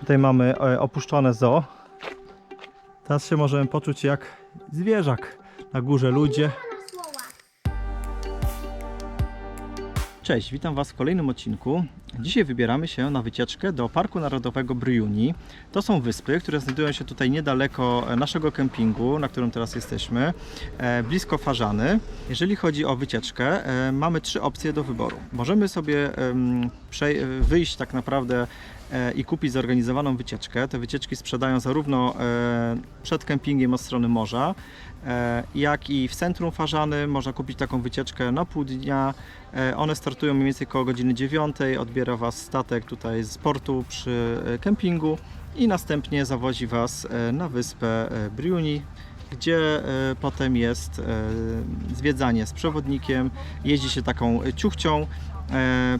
Tutaj mamy e, opuszczone zoo. Teraz się możemy poczuć jak zwierzak. Na górze ludzie. Cześć, witam Was w kolejnym odcinku. Dzisiaj wybieramy się na wycieczkę do Parku Narodowego Bryuni. To są wyspy, które znajdują się tutaj niedaleko e, naszego kempingu, na którym teraz jesteśmy, e, blisko Farzany. Jeżeli chodzi o wycieczkę, e, mamy trzy opcje do wyboru. Możemy sobie wyjść tak naprawdę i kupić zorganizowaną wycieczkę. Te wycieczki sprzedają zarówno przed kempingiem od strony morza, jak i w centrum Farzany. Można kupić taką wycieczkę na pół dnia. One startują mniej więcej koło godziny 9. Odbiera Was statek tutaj z portu przy e, kempingu i następnie zawozi Was e, na wyspę e, Briuni, gdzie potem jest zwiedzanie z przewodnikiem. Jeździ się taką ciuchcią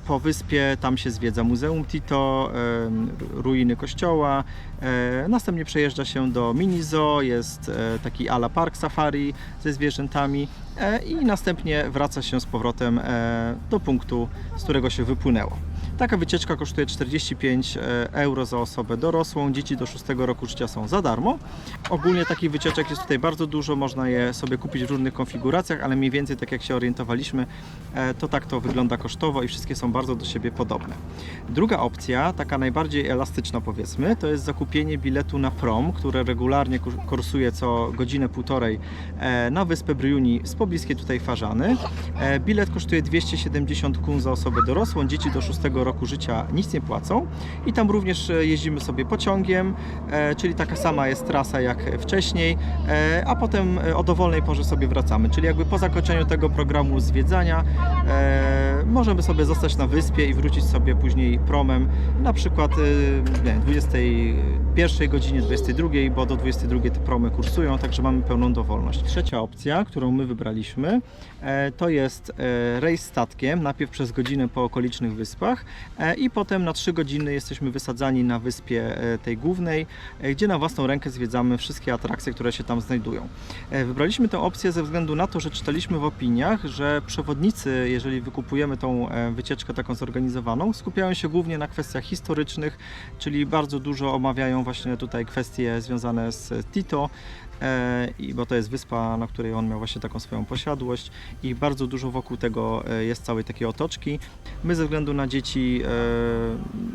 po wyspie, tam się zwiedza Muzeum Tito, ruiny kościoła. Następnie przejeżdża się do mini zoo, jest taki ala park safari ze zwierzętami i następnie wraca się z powrotem do punktu, z którego się wypłynęło. Taka wycieczka kosztuje 45 euro za osobę dorosłą. Dzieci do 6 roku życia są za darmo. Ogólnie takich wycieczek jest tutaj bardzo dużo, można je sobie kupić w różnych konfiguracjach, ale mniej więcej tak jak się orientowaliśmy, e, to tak to wygląda kosztowo i wszystkie są bardzo do siebie podobne. Druga opcja, taka najbardziej elastyczna powiedzmy, to jest zakupienie biletu na prom, które regularnie kur- kursuje co godzinę, półtorej e, na wyspę Bryuni z pobliskiej tutaj Farzany. E, Bilet kosztuje 270 kun za osobę dorosłą, dzieci do 6 roku życia nic nie płacą. I tam również e, jeździmy sobie pociągiem, e, czyli taka sama jest trasa jak wcześniej, e, a potem o dowolnej porze sobie wracamy, czyli jakby po zakończeniu tego programu zwiedzania możemy sobie zostać na wyspie i wrócić sobie później promem, na przykład nie, 21 godzinie, 22, bo do 22 te promy kursują, także mamy pełną dowolność. Trzecia opcja, którą my wybraliśmy, to jest e, rejs statkiem, najpierw przez godzinę po okolicznych wyspach e, i potem na 3 godziny jesteśmy wysadzani na wyspie e, tej głównej, e, gdzie na własną rękę zwiedzamy wszystkie atrakcje, które się tam znajdują. E, Wybraliśmy tę opcję ze względu na to, że czytaliśmy w opiniach, że przewodnicy, jeżeli wykupujemy tą e, wycieczkę taką zorganizowaną, skupiają się głównie na kwestiach historycznych, czyli bardzo dużo omawiają właśnie tutaj kwestie związane z Tito, e, i bo to jest wyspa, na której on miał właśnie taką swoją posiadłość i bardzo dużo wokół tego e, jest całej takiej otoczki. My ze względu na dzieci e,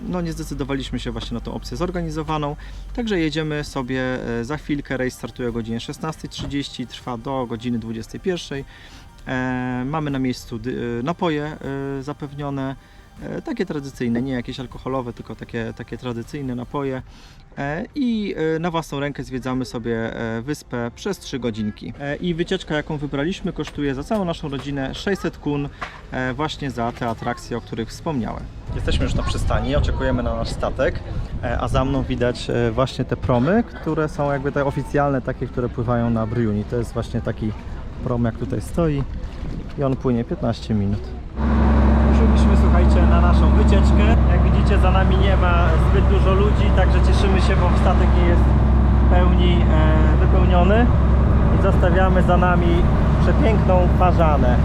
no nie zdecydowaliśmy się właśnie na tą opcję zorganizowaną, także jedziemy sobie e, za chwilkę, rejs startuje o godzinie 16.30, trwa do godziny 21.00. E, Mamy na miejscu e, napoje e, zapewnione, e, takie tradycyjne, nie jakieś alkoholowe, tylko takie, takie tradycyjne napoje. E, I e, na własną rękę zwiedzamy sobie e, wyspę przez 3 godzinki. E, I wycieczka, jaką wybraliśmy, kosztuje za całą naszą rodzinę 600 kun, e, właśnie za te atrakcje, o których wspomniałem. Jesteśmy już na przystani, oczekujemy na nasz statek, e, a za mną widać e, właśnie te promy, które są jakby te oficjalne, takie, które pływają na Bryuni. To jest właśnie taki prom, jak tutaj stoi i on płynie 15 minut. Na naszą wycieczkę. Jak widzicie, za nami nie ma zbyt dużo ludzi, także cieszymy się, bo statek nie jest w pełni e, wypełniony. I zostawiamy za nami przepiękną farzanę.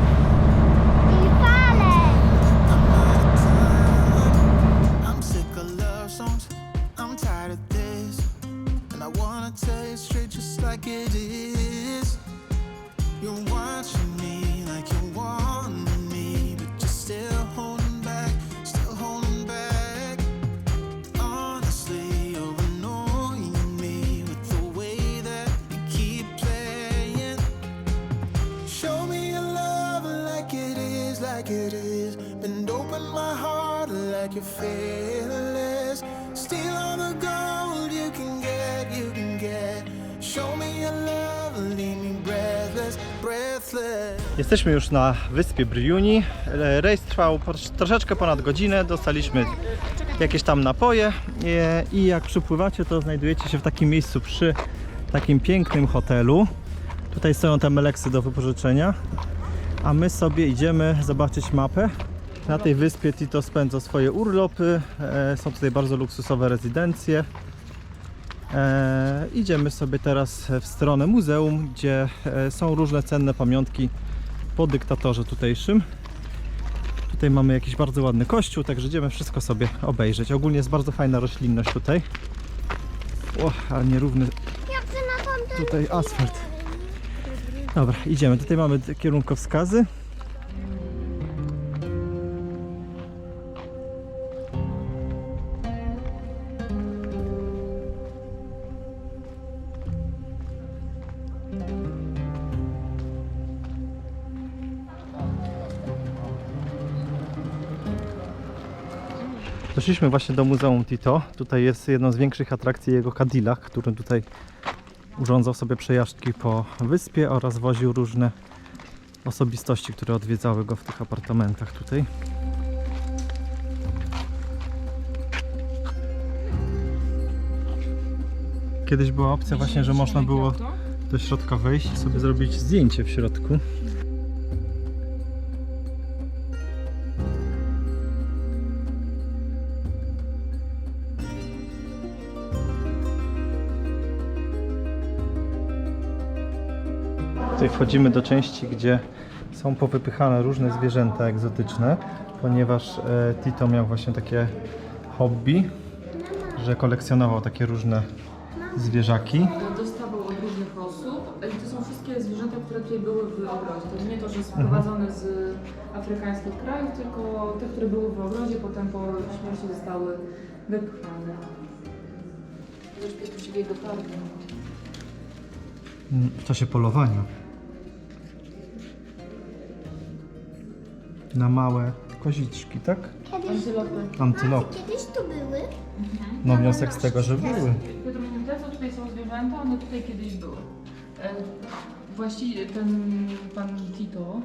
Jesteśmy już na wyspie Bryuni. E, Rejs trwał troszeczkę ponad godzinę. Dostaliśmy jakieś tam napoje e, i jak przypływacie, to znajdujecie się w takim miejscu przy takim pięknym hotelu. Tutaj stoją te meleksy do wypożyczenia, a my sobie idziemy zobaczyć mapę. Na tej wyspie Tito spędza swoje urlopy. E, Są tutaj bardzo luksusowe rezydencje. Idziemy sobie teraz w stronę muzeum, gdzie są różne cenne pamiątki po dyktatorze tutejszym. Tutaj mamy jakiś bardzo ładny kościół, także idziemy wszystko sobie obejrzeć. Ogólnie jest bardzo fajna roślinność tutaj. O, ale nierówny tutaj asfalt. Dobra, idziemy. Tutaj mamy kierunkowskazy. Doszliśmy właśnie do Muzeum Tito. Tutaj jest jedną z większych atrakcji jego Cadillac, który tutaj urządzał sobie przejażdżki po wyspie oraz woził różne osobistości, które odwiedzały go w tych apartamentach tutaj. Kiedyś była opcja właśnie, że można było do środka wejść i sobie zrobić zdjęcie w środku. Tutaj wchodzimy do części, gdzie są powypychane różne zwierzęta egzotyczne, ponieważ e, Tito miał właśnie takie hobby, że kolekcjonował takie różne zwierzaki. dostawał od różnych osób i to są wszystkie zwierzęta, które tutaj były w ogrodzie. To nie to, że sprowadzone z afrykańskich krajów, tylko te, które były w ogrodzie, potem po śmierci zostały wypchane. Pies jego. Mm, W czasie polowania. Na małe koziczki, tak? Kiedyś, Antylopy. Antylopy. kiedyś tu były. No wniosek z tego, że były. Te co tutaj są zwierzęta, one tutaj kiedyś były. E, Właściwie ten pan Tito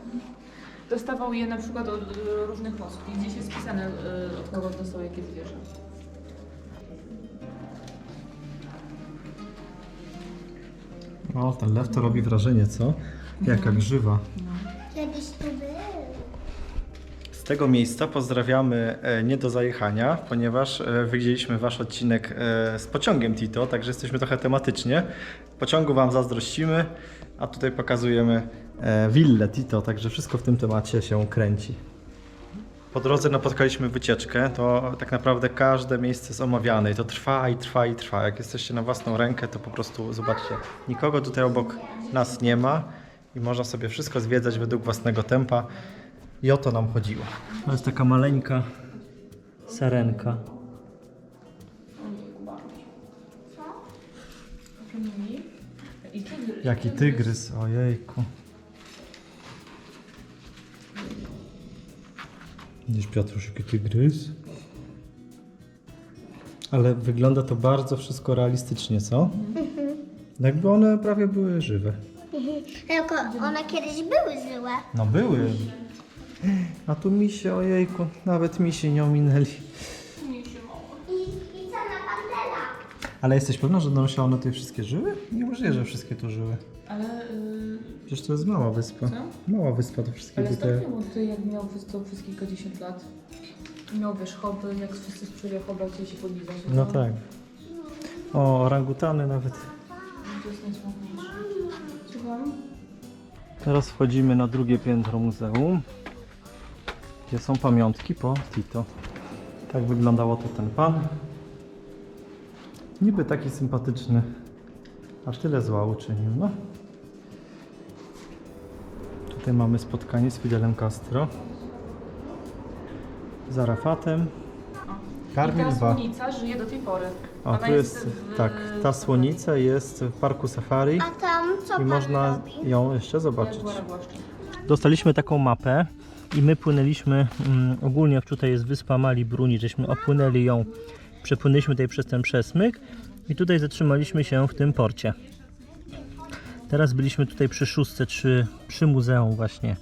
dostawał je na przykład od e, różnych osób i gdzieś jest spisane e, od kogo dostał jakie zwierzę. O, ten lew to robi wrażenie, co? Jaka grzywa. Kiedyś tu były. Tego miejsca pozdrawiamy e, nie do zajechania, ponieważ e, widzieliśmy Wasz odcinek e, z pociągiem Tito, także jesteśmy trochę tematycznie. Pociągu Wam zazdrościmy, a tutaj pokazujemy willę Tito, także wszystko w tym temacie się kręci. Po drodze napotkaliśmy wycieczkę, to tak naprawdę każde miejsce jest omawiane i to trwa i trwa i trwa. Jak jesteście na własną rękę, to po prostu zobaczcie, nikogo tutaj obok nas nie ma i można sobie wszystko zwiedzać według własnego tempa. I o to nam chodziło. To jest taka maleńka sarenka. Jaki tygrys, ojejku. Widzisz Piotrusz, jaki tygrys? Ale wygląda to bardzo wszystko realistycznie, co? Jakby one prawie były żywe. Tylko one kiedyś były złe. No były. A tu misie, ojejku, nawet misi nie ominęli. I, i co na pantera? Ale jesteś pewna, że się one tutaj wszystkie żyły? Nie możliwe, że wszystkie tu żyły. Ale, y, Przecież to jest mała wyspa. Co? Mała wyspa, to wszystkie ale tutaj... stopniowo tutaj jak miał przez to przez kilkadziesiąt lat. Miał wiesz, hobby, jak wszyscy czuli hobby, chcieli się podlizać. No tak. O, orangutany nawet. To jest najsmutniejsze. Słucham? Teraz wchodzimy na drugie piętro muzeum, gdzie są pamiątki po Tito. Tak wyglądało to ten pan. Niby taki sympatyczny, aż tyle zła uczynił, no. Tutaj mamy spotkanie z Fidelem Castro. Z Arafatem. Karmil I ta Ba. słonica żyje do tej pory. A Ona tu jest, w- tak, ta słonica jest w parku safari A tam co i pan można robi? ją jeszcze zobaczyć. Jaguara. Dostaliśmy taką mapę i my płynęliśmy, mm, ogólnie tutaj jest wyspa Mali Bruni, żeśmy opłynęli ją, przepłynęliśmy tutaj przez ten przesmyk i tutaj zatrzymaliśmy się w tym porcie. Teraz byliśmy tutaj przy szóstce, czy przy muzeum właśnie,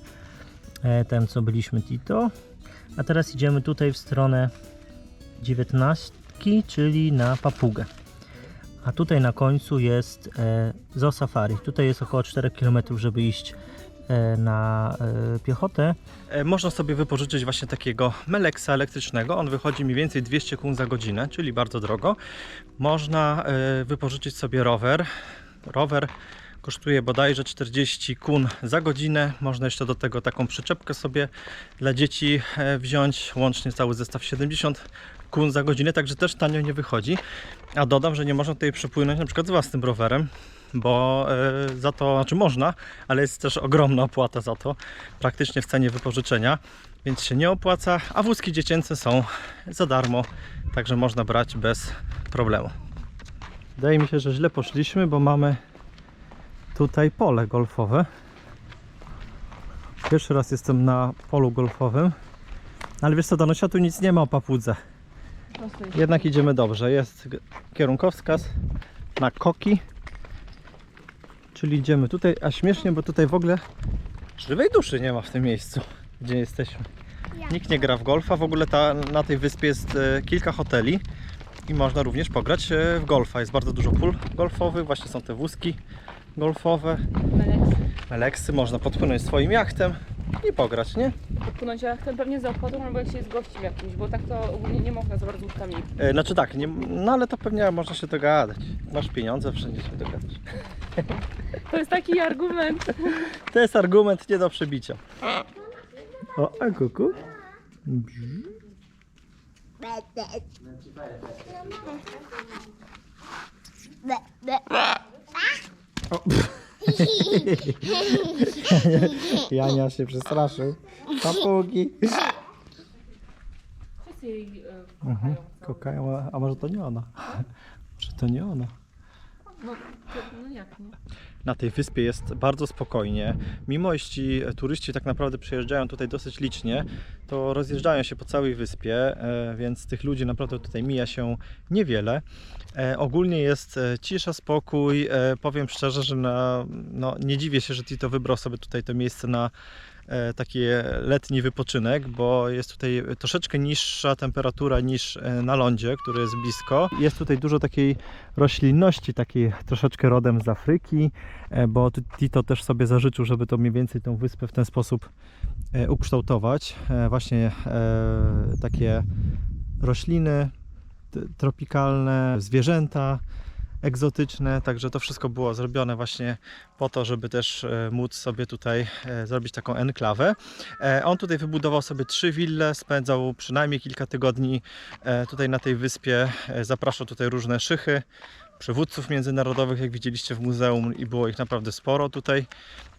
e, tym co byliśmy Tito, a teraz idziemy tutaj w stronę dziewiętnastki, czyli na Papugę. A tutaj na końcu jest e, Zoo Safari. Tutaj jest około 4 km, żeby iść na e, piechotę. Można sobie wypożyczyć właśnie takiego meleksa elektrycznego. On wychodzi mniej więcej 200 km za godzinę, czyli bardzo drogo. Można e, wypożyczyć sobie rower. Rower Kosztuje bodajże 40 kun za godzinę. Można jeszcze do tego taką przyczepkę sobie dla dzieci e, wziąć. Łącznie cały zestaw 70 kun za godzinę, także też tanio nie wychodzi. A dodam, że nie można tutaj przepłynąć na przykład z własnym rowerem, bo e, za to, znaczy można, ale jest też ogromna opłata za to, praktycznie w cenie wypożyczenia, więc się nie opłaca, a wózki dziecięce są za darmo, także można brać bez problemu. Wydaje mi się, że źle poszliśmy, bo mamy tutaj pole golfowe. Pierwszy raz jestem na polu golfowym, ale wiesz co, Danusia, tu nic nie ma o papudze. Jednak idziemy dobrze. Jest kierunkowskaz na koki. Czyli idziemy tutaj, a śmiesznie, bo tutaj w ogóle żywej duszy nie ma w tym miejscu, gdzie jesteśmy. Nikt nie gra w golfa. W ogóle ta, na tej wyspie jest e, kilka hoteli i można również pograć e, w golfa. Jest bardzo dużo pól golfowych, właśnie są te wózki golfowe, meleksy. Można podpłynąć swoim jachtem i pograć, nie? Podpłynąć jachtem pewnie za ochotą, albo jak się jest gościem jakimś, bo tak to ogólnie nie można za bardzo łódkami. E, Znaczy tak, nie, no ale to pewnie można się dogadać. Masz pieniądze, wszędzie się dogadasz. To jest taki argument. To jest argument nie do przebicia. O, a kuku? O. Jania się przestraszył. Papugi. Wszyscy jej e, Mhm. Kokają, a- a może to nie ona? Może to nie ona? No, to- no jak nie? Na tej wyspie jest bardzo spokojnie. Mimo jeśli turyści tak naprawdę przyjeżdżają tutaj dosyć licznie, to rozjeżdżają się po całej wyspie, e, więc tych ludzi naprawdę tutaj mija się niewiele. E, Ogólnie jest e, cisza, spokój. Powiem szczerze, że na, no, nie dziwię się, że Tito wybrał sobie tutaj to miejsce na taki letni wypoczynek, bo jest tutaj troszeczkę niższa temperatura niż e, na lądzie, który jest blisko. Jest tutaj dużo takiej roślinności, takiej troszeczkę rodem z Afryki, e, bo Tito też sobie zażyczył, żeby to mniej więcej tą wyspę w ten sposób e, ukształtować. E, Właśnie e, takie rośliny tropikalne, zwierzęta egzotyczne, także to wszystko było zrobione właśnie po to, żeby też e, móc sobie tutaj e, zrobić taką enklawę. E, On tutaj wybudował sobie trzy wille, spędzał przynajmniej kilka tygodni tutaj na tej wyspie, zapraszał tutaj różne szychy, przywódców międzynarodowych, jak widzieliście w muzeum i było ich naprawdę sporo tutaj,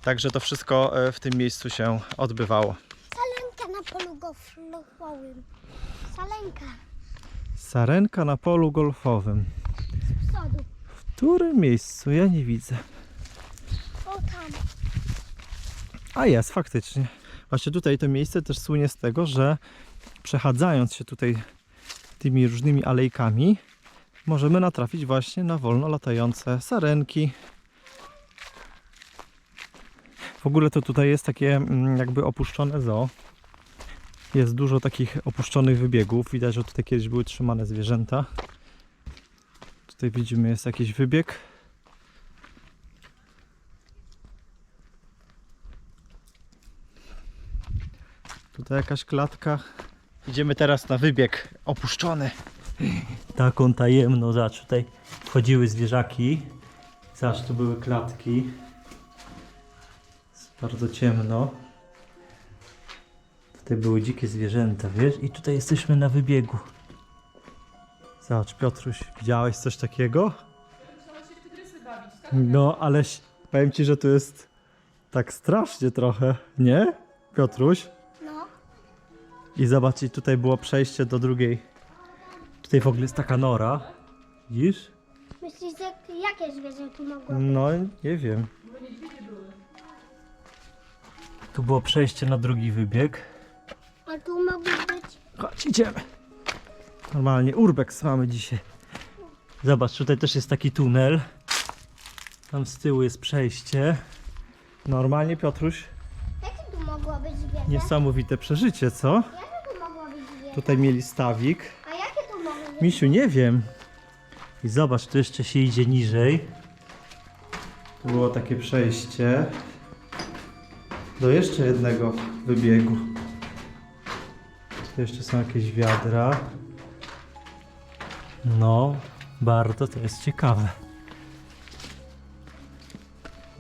także to wszystko w tym miejscu się odbywało. Salenka na polu golfowym. Salenka Sarenka na polu golfowym. Którym miejscu? Ja nie widzę. O tam. A jest, faktycznie. Właśnie tutaj to miejsce też słynie z tego, że przechadzając się tutaj tymi różnymi alejkami, możemy natrafić właśnie na wolno latające sarenki. W ogóle to tutaj jest takie mm, jakby opuszczone zoo. Jest dużo takich opuszczonych wybiegów. Widać, że tutaj kiedyś były trzymane zwierzęta. Tutaj widzimy jest jakiś wybieg. Tutaj jakaś klatka. Idziemy teraz na wybieg opuszczony. Taką tajemną, zobacz, tutaj wchodziły zwierzaki. Zobacz, tu były klatki. Jest bardzo ciemno. Tutaj były dzikie zwierzęta, wiesz? I tutaj jesteśmy na wybiegu. Zobacz, Piotruś, widziałeś coś takiego? No, ale powiem Ci, że tu jest tak strasznie trochę, nie? Piotruś? No. I zobacz, i tutaj było przejście do drugiej. Tutaj w ogóle jest taka nora. Widzisz? Myślisz, że jakie zwierzę tu mogło być? No, nie wiem. Tu było przejście na drugi wybieg. A tu mogły być... Chodź, idziemy. Normalnie urbex mamy dzisiaj. Zobacz, tutaj też jest taki tunel. Tam z tyłu jest przejście. Normalnie, Piotruś, Jakie tu mogło być zwierzę? niesamowite przeżycie, co? Jakie tu mogło być zwierzę? Tutaj mieli stawik. A jakie tu mogło być? Misiu, nie wiem. I zobacz, tu jeszcze się idzie niżej. Tu było takie przejście do jeszcze jednego wybiegu. Tu jeszcze są jakieś wiadra. No, bardzo to jest ciekawe.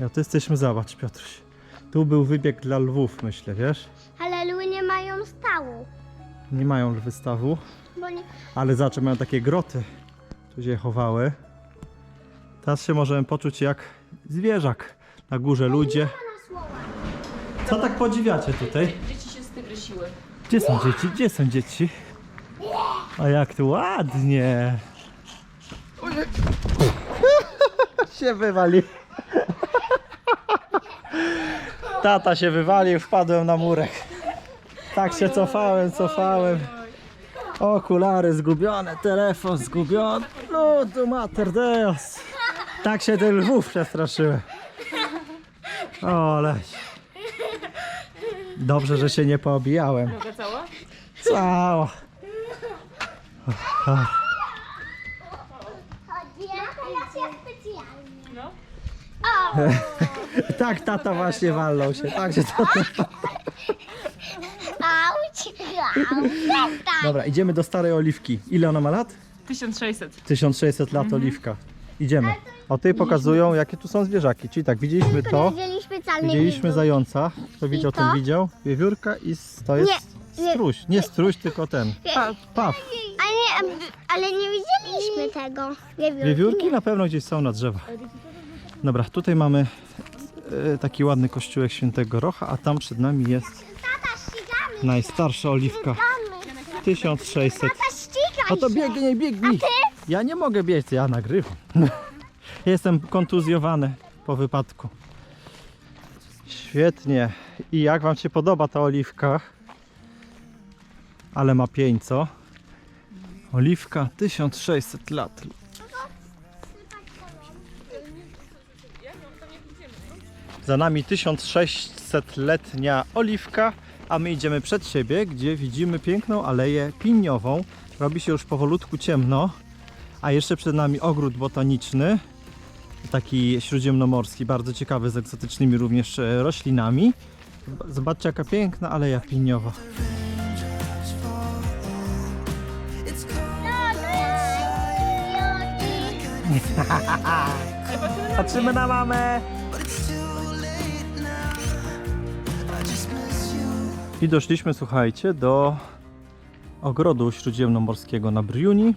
Ja tu jesteśmy, zobacz Piotruś. Tu był wybieg dla lwów, myślę, wiesz? Ale lwy nie mają stału. Nie mają lwy stawu, Bo nie... ale zawsze mają takie groty. Tu się chowały. Teraz się możemy poczuć jak zwierzak. Na górze ludzie. Słowa. Co tak podziwiacie tutaj? Dzieci się stygrysiły. Gdzie są dzieci? Gdzie są dzieci? A jak tu ładnie. Się wywali. Tata się wywalił, wpadłem na murek. Tak się cofałem, cofałem. Okulary zgubione, telefon zgubiony. No to mater deus. Tak się ten lwów przestraszyłem. O, leś. Dobrze, że się nie poobijałem. Noga cała? Cała. Chodzi, a teraz ja specjalnie. No. O! Tak, tata właśnie walnął się. Tak się tata... Auć! Auć! Dobra, idziemy do starej oliwki. Ile ona ma lat? 1600. 1600 lat oliwka. Idziemy. O tej pokazują, jakie tu są zwierzaki. Czyli tak, widzieliśmy to. Widzieliśmy zająca. Kto widział, to? ten widział. Wiewiórka i s- to jest Nie, struś. Nie struś, tylko ten. Paw. Paw. A nie, ale nie widzieliśmy tego. Wiewiórki. Na pewno gdzieś są na drzewach. Dobra, tutaj mamy e, taki ładny kościółek świętego Rocha, a tam przed nami jest najstarsza oliwka. Ścigamy. 1600. Tata, ścigaj O to się. biegnij. Ja nie mogę biec, ja nagrywam. Jestem kontuzjowany po wypadku. Świetnie. I jak wam się podoba ta oliwka? Ale ma pień, co? Oliwka 1600 lat. Za nami 1600-letnia oliwka, a my idziemy przed siebie, gdzie widzimy piękną aleję piniową. Robi się już powolutku ciemno, a jeszcze przed nami ogród botaniczny, taki śródziemnomorski, bardzo ciekawy, z egzotycznymi również e, roślinami. Zobaczcie jaka piękna aleja piniowa. Patrzymy na mamę! I doszliśmy, słuchajcie, do ogrodu śródziemnomorskiego na Briuni.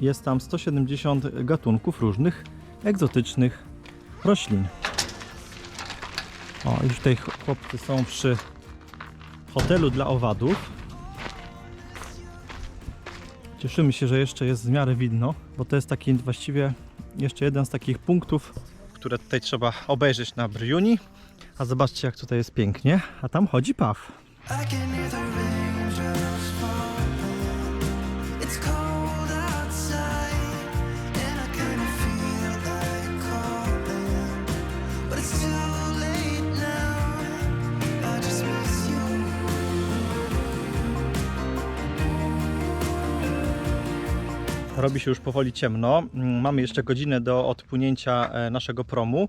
Jest tam 170 gatunków różnych egzotycznych roślin. O, już tutaj chłopcy są przy hotelu dla owadów. Cieszymy się, że jeszcze jest w miarę widno, bo to jest taki właściwie jeszcze jeden z takich punktów, które tutaj trzeba obejrzeć na Briuni. A zobaczcie jak tutaj jest pięknie, a tam chodzi paw. Robi się już powoli ciemno. Mm, Mamy jeszcze godzinę do odpłynięcia e, naszego promu.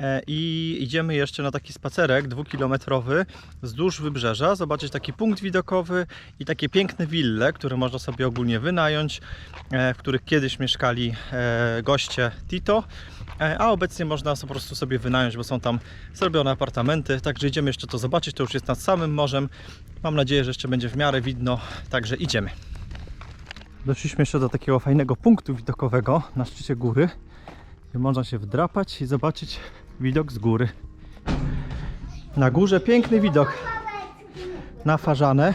E, I idziemy jeszcze na taki spacerek dwukilometrowy wzdłuż wybrzeża, zobaczyć taki punkt widokowy i takie piękne wille, które można sobie ogólnie wynająć, e, w których kiedyś mieszkali e, goście Tito, a obecnie można po prostu sobie wynająć, bo są tam zrobione apartamenty. Także idziemy jeszcze to zobaczyć, to już jest nad samym morzem. Mam nadzieję, że jeszcze będzie w miarę widno, także idziemy. Doszliśmy jeszcze do takiego fajnego punktu widokowego na szczycie góry, gdzie można się wdrapać i zobaczyć widok z góry. Na górze piękny widok na Farzanę.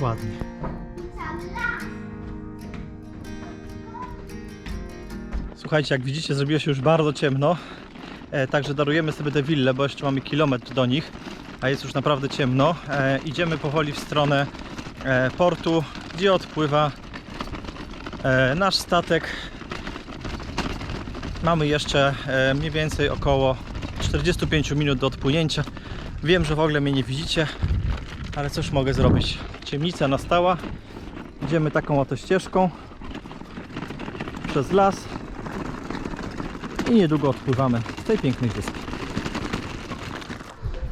Ładnie. Słuchajcie, jak widzicie, zrobiło się już bardzo ciemno. E, także darujemy sobie te wille, bo jeszcze mamy kilometr do nich, a jest już naprawdę ciemno. E, idziemy powoli w stronę e, portu, gdzie odpływa e, nasz statek. Mamy jeszcze e, mniej więcej około 45 minut do odpłynięcia. Wiem, że w ogóle mnie nie widzicie, ale cóż mogę zrobić? Ciemnica nastała. Idziemy taką oto ścieżką przez las i niedługo odpływamy z tej pięknej wyspy.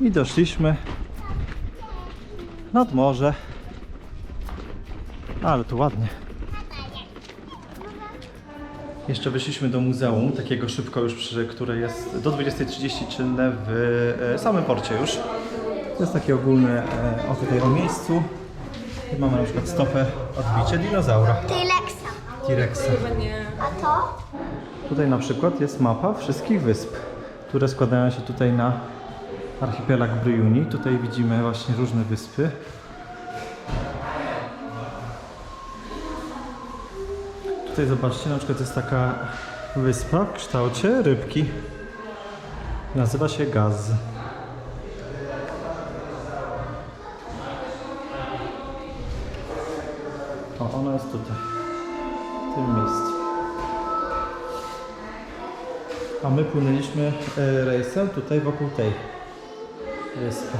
I doszliśmy nad morze. Ale tu ładnie. Jeszcze wyszliśmy do muzeum, takiego szybko już, przy, które jest do 20.30 czynne w e, samym porcie już. To jest takie ogólne e, o tutaj o miejscu. I mamy na przykład stopę odbicie dinozaura, Tyleksa. T-Rexa. A to? Tutaj na przykład jest mapa wszystkich wysp, które składają się tutaj na archipelag Bryuni. Tutaj widzimy właśnie różne wyspy. Tutaj zobaczcie, na przykład jest taka wyspa w kształcie rybki. Nazywa się Gaz. O, ona jest tutaj, w tym miejscu. A my płynęliśmy e, rejsem tutaj wokół tej wyspy.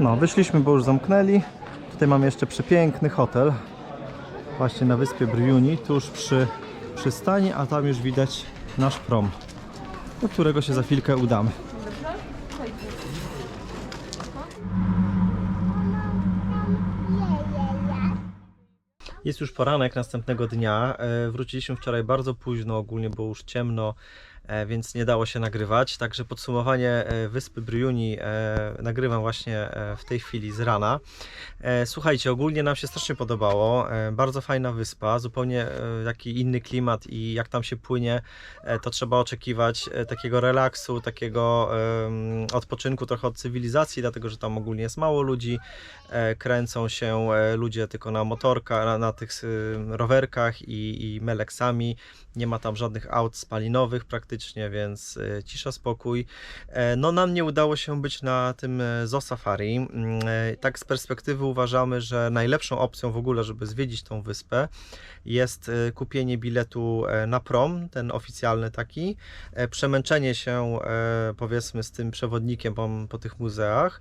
No, wyszliśmy, bo już zamknęli. Tutaj mamy jeszcze przepiękny hotel. Właśnie na wyspie Briuni, tuż przy przystani, a tam już widać nasz prom, do którego się za chwilkę udamy. Jest już poranek następnego dnia. E, Wróciliśmy wczoraj bardzo późno, ogólnie było już ciemno, więc nie dało się nagrywać. Także podsumowanie e, wyspy Briuni e, nagrywam właśnie e, w tej chwili z rana. E, Słuchajcie, ogólnie nam się strasznie podobało. E, Bardzo fajna wyspa, zupełnie e, taki inny klimat i jak tam się płynie, e, to trzeba oczekiwać e, takiego relaksu, takiego odpoczynku trochę od cywilizacji, dlatego że tam ogólnie jest mało ludzi. E, Kręcą się e, ludzie tylko na motorkach, na, na tych rowerkach i, i meleksami. Nie ma tam żadnych aut spalinowych praktycznie, więc e, cisza, spokój. E, No nam nie udało się być na tym e, Zoo Safari. Mm, Tak z perspektywy uważamy, że najlepszą opcją w ogóle, żeby zwiedzić tą wyspę jest kupienie biletu na prom, ten oficjalny taki, przemęczenie się powiedzmy z tym przewodnikiem po, po tych muzeach,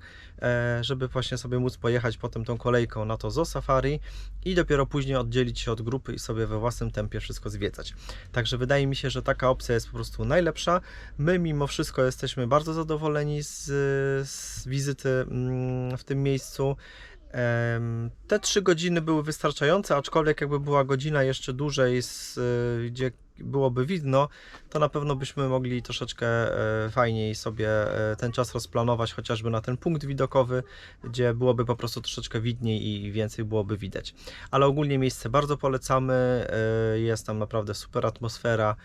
żeby właśnie sobie móc pojechać potem tą kolejką na to Zoo Safari i dopiero później oddzielić się od grupy i sobie we własnym tempie wszystko zwiedzać. Także wydaje mi się, że taka opcja jest po prostu najlepsza. My mimo wszystko jesteśmy bardzo zadowoleni z, z wizyty mm, w tym miejscu. Te trzy godziny były wystarczające, aczkolwiek jakby była godzina jeszcze dłużej, z, gdzie byłoby widno, to na pewno byśmy mogli troszeczkę e, fajniej sobie e, ten czas rozplanować, chociażby na ten punkt widokowy, gdzie byłoby po prostu troszeczkę widniej i więcej byłoby widać. Ale ogólnie miejsce bardzo polecamy, e, jest tam naprawdę super atmosfera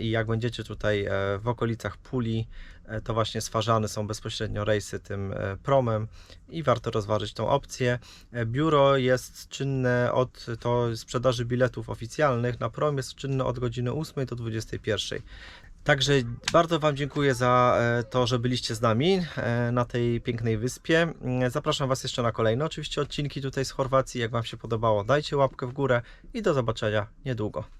i jak będziecie tutaj e, w okolicach Puli, e, to właśnie swarzane są bezpośrednio rejsy tym e, promem i warto rozważyć tą opcję. E, Biuro jest czynne od to sprzedaży biletów oficjalnych na prom jest czynne od godziny 8 do 21. Także bardzo Wam dziękuję za e, to, że byliście z nami e, na tej pięknej wyspie. Mm, Zapraszam Was jeszcze na kolejne oczywiście odcinki tutaj z Chorwacji. Jak Wam się podobało, dajcie łapkę w górę i do zobaczenia niedługo.